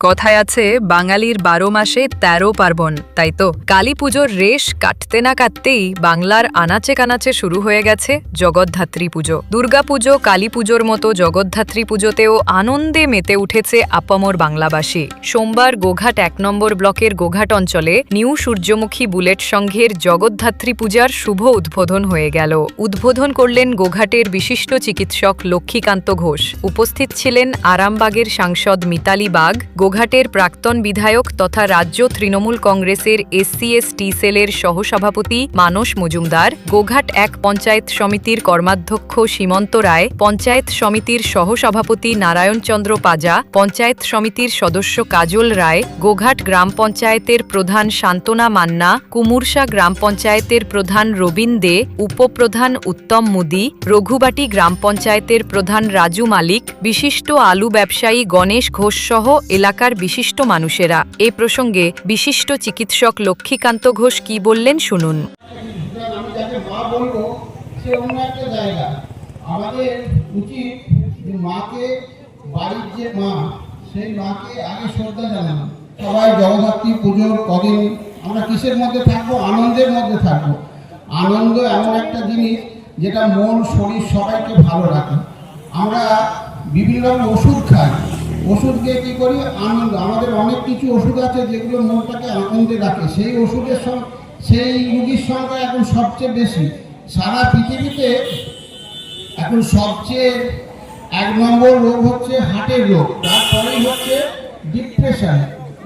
কথায় আছে, বাঙালির বারো মাসে তেরো পার্বণ, তাই তো? কালী পুজোর রেশ কাটতে না কাটতেই বাংলার আনাচে কানাচে শুরু হয়ে গেছে জগদ্ধাত্রী পুজো। দুর্গাপুজো কালী পুজোর মতো জগদ্ধাত্রী পুজোতেও আনন্দে মেতে উঠেছে আপামর বাংলাবাসী। সোমবার গোঘাট এক নম্বর ব্লকের গোঘাট অঞ্চলে নিউ সূর্যমুখী বুলেট সংঘের জগদ্ধাত্রী পূজার শুভ উদ্বোধন হয়ে গেল। উদ্বোধন করলেন গোঘাটের বিশিষ্ট চিকিৎসক লক্ষ্মীকান্ত ঘোষ। উপস্থিত ছিলেন আরামবাগের সাংসদ মিতালি বাগ গোঘাটের প্রাক্তন বিধায়ক তথা রাজ্য তৃণমূল কংগ্রেসের এসসি এসটি সেলের সহসভাপতি মানস মজুমদার, গোঘাট এক পঞ্চায়েত সমিতির কর্মাধ্যক্ষ সীমন্ত রায়, পঞ্চায়েত সমিতির সহসভাপতি নারায়ণচন্দ্র পাজা, পঞ্চায়েত সমিতির সদস্য কাজল রায়, গোঘাট গ্রাম পঞ্চায়েতের প্রধান শান্তনা মান্না, কুমুরসা গ্রাম পঞ্চায়েতের প্রধান রবীন দে, উপপ্রধান উত্তম মুদি, রঘুবাটি গ্রাম পঞ্চায়েতের প্রধান রাজু মালিক, বিশিষ্ট আলু ব্যবসায়ী গণেশ ঘোষ সহ এলাকার বিশিষ্ট মানুষেরা। এ প্রসঙ্গে বিশিষ্ট চিকিৎসক লক্ষ্মীকান্ত ঘোষ কি বললেন শুনুন। সবাই পুজোর কদিন আমরা কিসের মধ্যে থাকব আনন্দের মধ্যে থাকব আনন্দ এমন একটা জিনিস যেটা মন শরীর সবাইকে ভালো রাখে আমরা বিভিন্ন ওষুধ খাই। ওষুধ দিয়ে কী করি? আনন্দ। আমাদের অনেক কিছু ওষুধ আছে যেগুলো মনটাকে আনন্দে রাখে। সেই ওষুধের সেই রুগীর সংখ্যা এখন সবচেয়ে বেশি। সারা পৃথিবীতে এখন সবচেয়ে এক নম্বর রোগ হচ্ছে হার্টের রোগ। তারপরেই হচ্ছে ডিপ্রেশন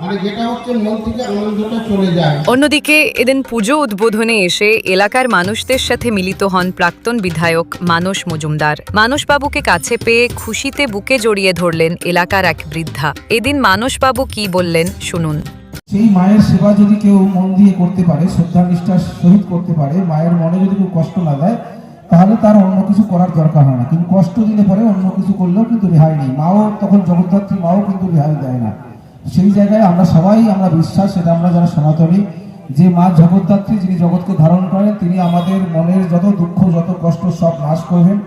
মানে যেটা হচ্ছে মন থেকে আনন্দটা চলে যায়। অন্যদিকে এদিন পুজো উদ্বোধনে এসে এলাকার মানুষদের সাথে মিলিত হন প্রাক্তন বিধায়ক মানস মজুমদার। মানসবাবুকে কাছে পেয়ে খুশিতে বুকে জড়িয়ে ধরলেন এলাকার এক বৃদ্ধা। এদিন মানসবাবু কি বললেন শুনুন। সেই মায়ের সেবা যদি কেউ মন দিয়ে করতে পারে শ্রদ্ধা নিষ্ঠার সহিত করতে পারে মায়ের মনে যদি কেউ কষ্ট না দেয় তাহলে তার অন্য কিছু করার দরকার হয় না। কিন্তু কষ্ট দিলে পরে অন্য কিছু করলেও কিন্তু রেহাই নেই। মাও তখন জগদ্ধাত্রী মাও কিন্তু রেহাই দেয় না। সেই জায়গায় আমরা সবাই, আমরা বিশ্বাস, সেটা আমরা যারা সনাতনী, যে মা জগদ্ধাত্রী যিনি জগৎকে ধারণ করেন, তিনি আমাদের মনের যত দুঃখ, যত কষ্ট সব নাশ করবেন।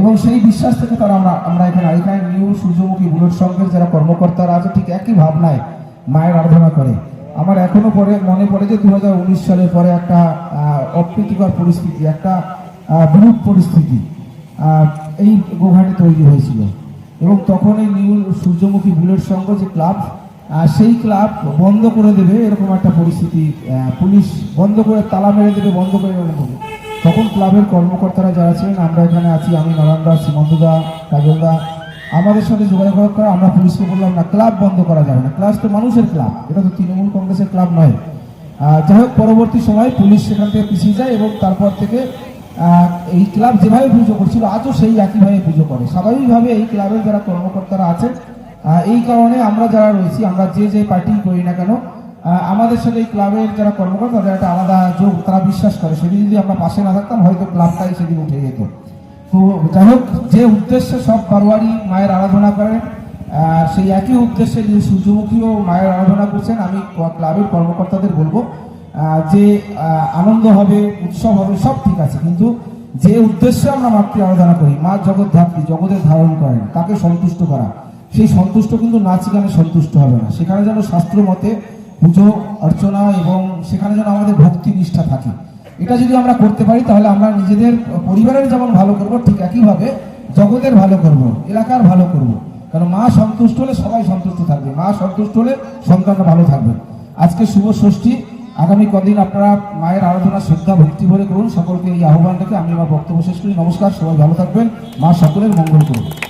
এবং সেই বিশ্বাস থেকে তারা আমরা আমরা এখানে এখানে নিউ সূর্যমুখী, বুলেট সংঘের যারা কর্মকর্তারা আছে, ঠিক একই ভাবনায় মায়ের আরাধনা করে। আমার এখনও পরে, মনে পড়ে যে দু হাজার উনিশ সালের পরে একটা অপ্রীতিকর পরিস্থিতি, একটা বিরূপ পরিস্থিতি এই গোঘাটে তৈরি হয়েছিল। এবং তখন এই নিউ, সূর্যমুখী বুলেট সংঘ যে ক্লাব সেই ক্লাব বন্ধ করে দেবে, এরকম একটা পরিস্থিতি পুলিশ বন্ধ করে তালা মেরে দেবে, বন্ধ করে এরকম তখন ক্লাবের কর্মকর্তারা যারা ছিলেন, আমরা এখানে আছি, আমি নারায়ণদা সীমন্তদা কাজলদা আমাদের সাথে যোগাযোগ করে আমরা পুলিশকে বললাম, না, ক্লাব বন্ধ করা যাবে না, ক্লাব তো মানুষের ক্লাব, এটা তো তৃণমূল কংগ্রেসের ক্লাব নয়। যাই হোক, পরবর্তী সময় পুলিশ সেখান থেকে পিছিয়ে যায় এবং তারপর থেকে এই ক্লাব যেভাবে পুজো করছিল, আজও সেই একইভাবে পুজো করে। স্বাভাবিকভাবে এই ক্লাবের যারা কর্মকর্তারা আছেন এই কারণে আমরা যারা রয়েছি, আমরা যে যে পার্টি করি না কেন আমাদের সাথে এই ক্লাবের যারা কর্মকর্তা, তাদের একটা আলাদা যোগ তারা বিশ্বাস করে। সেদিন যদি আমরা পাশে না থাকতাম, হয়তো ক্লাবটাই সেদিন উঠে যেত। তো যাই হোক, যে উদ্দেশ্যে সব বারোয়ারি মায়ের আরাধনা করেন সেই একই উদ্দেশ্যে যে সূর্যমুখীও মায়ের আরাধনা করছেন, আমি ক্লাবের কর্মকর্তাদের বলব যে আনন্দ হবে, উৎসব হবে, সব ঠিক আছে। কিন্তু যে উদ্দেশ্যে আমরা মাতৃ আরাধনা করি, মা জগৎ ধাত্রী জগতের ধারণ করেন, তাকে সন্তুষ্ট করা সেই সন্তুষ্ট কিন্তু নাচ গানে সন্তুষ্ট হবে না। সেখানে যেন শাস্ত্র মতে পুজো, অর্চনা এবং সেখানে যেন আমাদের ভক্তি নিষ্ঠা থাকে। এটা যদি আমরা করতে পারি, তাহলে আমরা নিজেদের পরিবারের যেমন ভালো করব, ঠিক একইভাবে জগতের ভালো করব, এলাকার ভালো করব। কারণ মা সন্তুষ্ট হলে সবাই সন্তুষ্ট থাকবে। মা সন্তুষ্ট হলে সন্তানরা ভালো থাকবে। আজকে শুভ ষষ্ঠী। আগামী কদিন আপনারা মায়ের আরাধনা, শ্রদ্ধা, ভক্তি ভরে করুন। সকলকে এই আহ্বানটাকে আমি আমার বক্তব্য শেষ করি। নমস্কার, সবাই ভালো থাকবেন। মা সকলের মঙ্গল করুন।